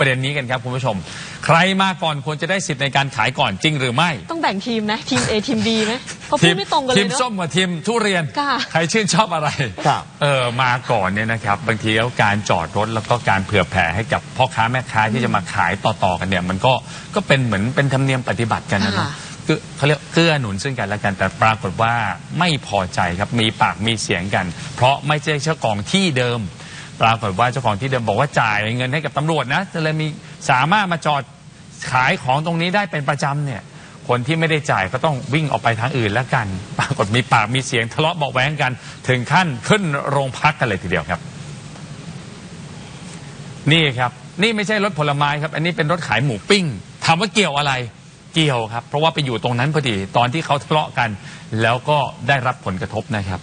ประเด็นนี้กันครับคุณผู้ชม ใครมาก่อนควรจะได้สิทธิ์ในการขายก่อนจริงหรือไม่ต้องแบ่งทีมนะ ทีม A ทีม B ไหมเพราะพูดไม่ตรงกันเลทียมเนาะ ส้มกับทีมทุเรียน ค่ะ ใครชื่นชอบอะไรครับ เออมาก่อนเนี่ยนะครับ บางทีแล้วการจอดรถแล้วก็การเผื่อแผ่ให้กับพ่อค้าแม่ค้าที่จะมาขายต่อๆกันเนี่ย มันก็ก็เป็นเหมือนเป็นธรรมเนียมปฏิบัติกันนะเนอะค่ะ คือเขาเรียกเกื้อหนุนซึ่งกันและกันแต่ปรากฏว่าไม่พอใจครับมีปากมีเสียงกัน เพราะไม่ใช่เจ้าของที่เดิม ปรากฏว่าเจ้าของที่เดิมบอกว่าจ่ายเงินให้กับตำรวจนะจะเลยมีสามารถมาจอดขายของตรงนี้ได้เป็นประจำเนี่ย คนที่ไม่ได้จ่ายก็ต้องวิ่งออกไปทางอื่นแล้วกัน ปรากฏมีปากมีเสียงทะเลาะเบาะแว้งกัน ถึงขั้นขึ้นโรงพักกันเลยทีเดียวครับ นี่ครับ นี่ไม่ใช่รถผลไม้ครับ อันนี้เป็นรถขายหมูปิ้งถามว่าเกี่ยวอะไร เกี่ยวครับ เพราะว่าไปอยู่ตรงนั้นพอดีตอนที่เขาทะเลาะกัน แล้วก็ได้รับผลกระทบนะครับ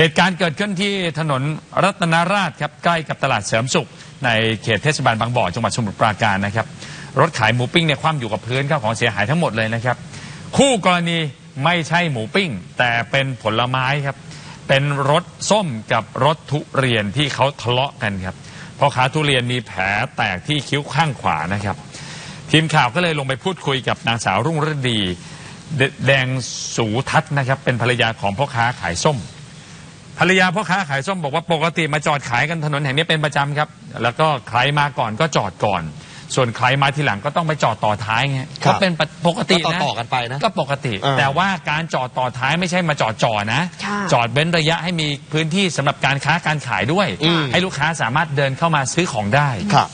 เหตุการณ์เกิดขึ้นที่ถนนรัตนราชครับใกล้กับตลาดเสริมสุข ในเขตเทศบาลบางบ่อจังหวัดสมุทรปราการนะครับ รถขายหมูปิ้งเนี่ยคว่ำอยู่กับพื้นข้าวของเสียหายทั้งหมดเลยนะครับ คู่กรณีไม่ใช่หมูปิ้ง แต่เป็นผลไม้ครับ เป็นรถส้มกับรถทุเรียนที่เขาทะเลาะกันครับพ่อค้าทุเรียนมีแผลแตกที่คิ้วข้างขวานะครับ ทีมข่าวก็เลยลงไปพูดคุยกับนางสาวรุ่งฤดี แดงสูทัศนะครับเป็นภรรยาของพ่อค้าขายส้ม ภรรยาพ่อค้าขายส้มบอกว่าปกติมาจอดขายกันถนนแห่งนี้เป็นประจำครับ แล้วก็ใครมาก่อนก็จอดก่อน ส่วนใครมาทีหลังก็ต้องไปจอดต่อท้ายไงครัก็บเป็นปกติก็นะต่อๆกันไปนะก็ปกติอ่าแต่ว่าการจอดต่อท้ายไม่ใช่มาจอดจ่อนะ ค่ะจอดเว้นระยะให้มีพื้นที่สำหรับการค้าการขายด้วยอืมให้ลูกค้าสามารถเดินเข้ามาซื้อของได้ ครับ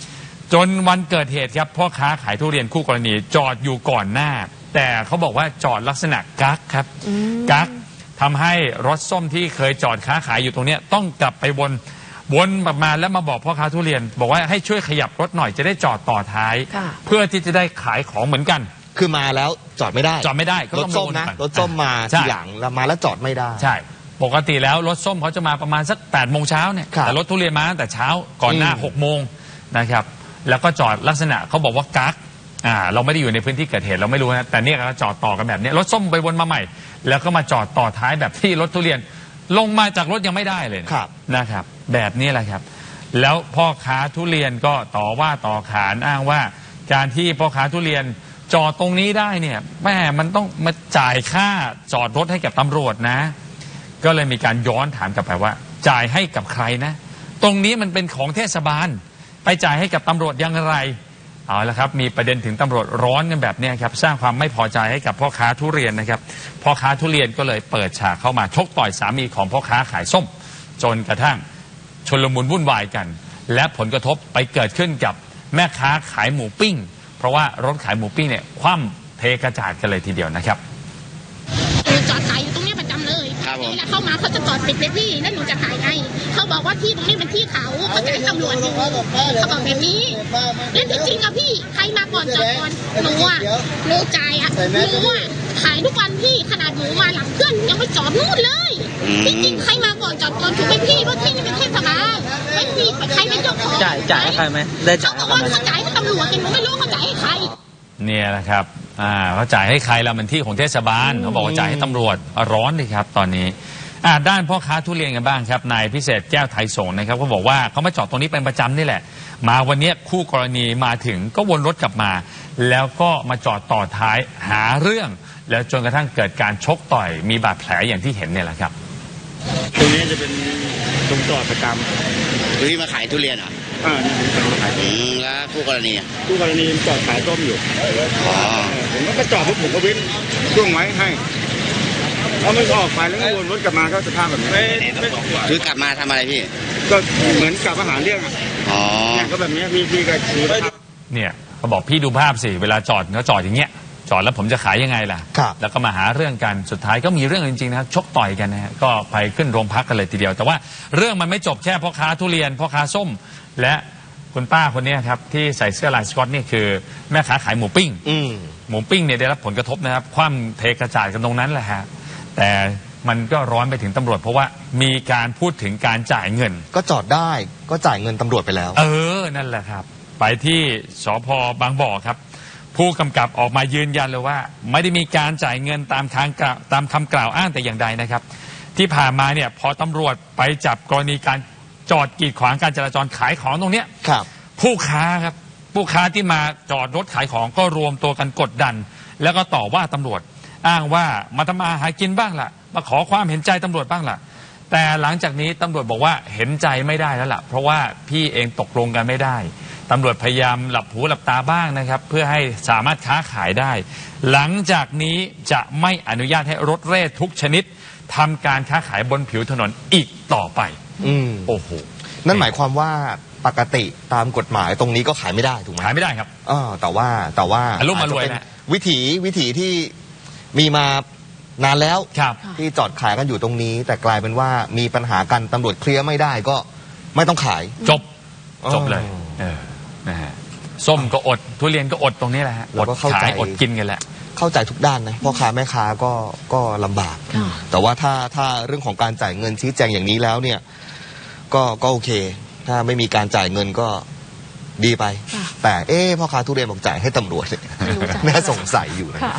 จนวันเกิดเหตุครับพ่อค้าขายทุเรียนคู่กรณีจอดอยู่ก่อนหน้า แต่เขาบอกว่าจอดลักษณะกักครับ กัก ทำให้รถส้มที่เคยจอดค้าขายอยู่ตรงเนี้ยต้องกลับไปวนวนประมาณแล้วมาบอกพ่อค้าทุเรียน บอกว่าให้ช่วยขยับรถหน่อยจะได้จอดต่อท้าย ค่ะ เพื่อที่จะได้ขายของเหมือนกัน คือมาแล้วจอดไม่ได้จอดไม่ได้ก็รต้ถองส้มวนนะก่อรถส้มมาใช่ ทีหลังแล้วมาแล้วจอดไม่ได้ ใช่ ปกติแล้วรถส้มเขาจะมาประมาณสัก8ปดโมงเช้าเนี่ย ครับแต่รถทุเรียนมาตั้งแต่เช้าก่อนหน้าอืม 6กโมงนะครับ แล้วก็จอดลักษณะเขาบอกว่ากัก อ่าเราไม่ได้อยู่ในพื้นที่เกิดเหตุเราไม่รู้นะแต่เนี่ยก็จอดต่อกันแบบเนี้ยรถส้มไปวนมาใหม่ แล้วก็มาจอดต่อท้ายแบบที่รถทุเรียนลงมาจากรถยังไม่ได้เลยนะครับ นะครับ แบบนี้แหละครับ แล้วพ่อค้าทุเรียนก็ต่อว่าต่อขานอ้างว่า การที่พ่อค้าทุเรียนจอดตรงนี้ได้เนี่ยแม่มันต้องมาจ่ายค่าจอดรถให้กับตำรวจนะ ก็เลยมีการย้อนถามกลับไปว่า จ่ายให้กับใครนะ ตรงนี้มันเป็นของเทศบาล ไปจ่ายให้กับตำรวจอยังไร เอาละครับ มีประเด็นถึงตำรวจร้อนกันแบบนี้ครับ สร้างความไม่พอใจให้กับพ่อค้าทุเรียนนะครับ พ่อค้าทุเรียนก็เลยเปิดฉากเข้ามาชกต่อยสามีของพ่อค้าขายส้ม จนกระทั่งชนลมุนวุ่นวายกัน และผลกระทบไปเกิดขึ้นกับแม่ค้าขายหมูปิ้ง เพราะว่ารถขายหมูปิ้งเนี่ยคว่ำเทกระจาดกันเลยทีเดียวนะครับ ลยครับผมนี่แหละเข้ามาเขาจะจอดปิดเลยพี่แล้วหนูจะขายไงเขาบอกว่าที่ตรงนี้เป็นที่เขาเขาจะให้ตำรวจดูเขาบอกแบบนี้แล้วจริงๆอะพี่ใครมาก่อนจอดก่อนหนูอะหนูจ่ายอะหนูอะขายทุกวันพี่ขนาดหนูมาหลังเพื่อนยังไปจอดนู่นเลยจริงๆใครมาก่อนจอดก่อนถูกไหมพี่เพราะที่นี่เป็นเทศบาลไม่พี่ใครเป็นเจ้าของจ่ายจ่ายให้ใครไหมได้จ่าเขายบอให้กใครว่าไหมเขาจ่ายให้ตำรวจแต่หนูไม่รู้เขาจ่ายให้ใครเนี่ยนะครับ อ่าเขาจ่ายให้ใครละมันที่ของเทศบาลเขาบอกว่าจ่ายให้ตำรวจร้อนเลยครับตอนนี้อ่าด้านพ่อค้าทุเรียนกันบ้างครับนายพิเศษแก้วไทยสงฆ์นะครับก็บอกว่าเขามาจอดตรงนี้เป็นประจำนี่แหละ มาวันเนี้ยคู่กรณีมาถึงก็วนรถกลับมา แล้วก็มาจอดต่อท้ายหาเรื่อง แล้วจนกระทั่งเกิดการชกต่อยมีบาดแผลอย่างที่เห็นเนี่ยแหละครับตรงนี้จะเป็นตรงจอดประจคือที่มาขายทุเรียนเหรอำอ่านี่เป็นคนขายอืมแล้ว คู่กรณีอะคู่กรณีจอดขายต้มอยู่อ๋อผมก็ไปจอดปุ๊บผมก็เว้นช่วงไว้ให้แล้วมันก็ออกไปแล้วก็วนรถกลับมาก็สภาพแบบนี้ไม่ไม่คือกลับมาทำอะไรพี่ ก็เหมือนกลับมาหาเรื่องอะอ๋อ เนี่ยก็แบบเนี้ยพี่พี่ก็ชี้ภาพเนี่ยเขาบอกพี่ดูภาพสิ เวลาจอดเขาจอดอย่างเงี้ย จอดแล้วผมจะขายยังไงล่ะ ครับ แล้วก็มาหาเรื่องกันสุดท้ายก็มีเรื่องจริงๆนะครับชกต่อยกันนะฮะก็ไปขึ้นโรงพักกันเลยทีเดียว แต่ว่าเรื่องมันไม่จบแค่พ่อค้าทุเรียนพ่อค้าส้ม และ คุณป้าคนเนี้ยครับที่ใส่เสื้อลายสก๊อตนี่คือแม่ค้าขายหมูปิ้ง อืม หมูปิ้งเนี่ยได้รับผลกระทบนะครับ คว่ำเทกระจายกันตรงนั้นแหละฮะแต่มันก็ร้อนไปถึงตำรวจ เพราะว่ามีการพูดถึงการจ่ายเงิน ก็จอดได้ก็จ่ายเงินตำรวจไปแล้ว เออ นั่นแหละครับ ไปที่สพบางบ่อครับ ผู้กำกับออกมายืนยันเลยว่า ไม่ได้มีการจ่ายเงินตามคางกล่าวตามคำกล่าวอ้างแต่อย่างใดนะครับ ที่ผ่านมาเนี่ยพอตำรวจไปจับกรณีการ จอดกีดขวางการจราจรขายของตรงเนี้ยครับ ผู้ค้าครับผู้ค้าที่มาจอดรถขายของก็รวมตัวกันกดดัน แล้วก็ต่อว่าตำรวจ อ้างว่ามาทำมาหากินบ้างล่ะ มาขอความเห็นใจตำรวจบ้างล่ะ แต่หลังจากนี้ตำรวจบอกว่าเห็นใจไม่ได้แล้วล่ะ เพราะว่าพี่เองตกลงกันไม่ได้ตำรวจพยายามหลับหูหลับตาบ้างนะครับ เพื่อให้สามารถค้าขายได้ หลังจากนี้จะไม่อนุญาตให้รถเร่ทุกชนิดทำการค้าขายบนผิวถนนอีกต่อไป อืมโอ้โหนั่นหมายความว่าปกติตามกฎหมายตรงนี้ก็ขายไม่ได้ถูกไหมขายไม่ได้ครับ เออแต่ว่าแต่ว่าอารมณ์มารวยจจะเป็นนะ วิถีวิถีที่มีมานานแล้วครับที่จอดขายกันอยู่ตรงนี้ แต่กลายเป็นว่ามีปัญหากันตำรวจเคลียร์ไม่ได้ก็ไม่ต้องขาย จบอ๋อจบเลย เออนะฮะส้มก็อด ทุเรียนก็อดตรงนี้แหละฮะเราอดก็เข้าใจ ขายอดกินกันแหละ เข้าใจทุกด้านนะพ่อค้าแม่ค้าก็ก็ลำบากค่ะแต่ว่าถ้าถ้าเรื่องของการจ่ายเงินชี้แจงอย่างนี้แล้วเนี่ย ก็ก็โอเค ถ้าไม่มีการจ่ายเงินก็ดีไปค่ะแต่เอ๊ะพ่อค้าทุเรียนบอกจ่ายให้ตำรวจเนี่ยไม่รู้จ่ายน่าสงสัยอยู่นะ ค่ะ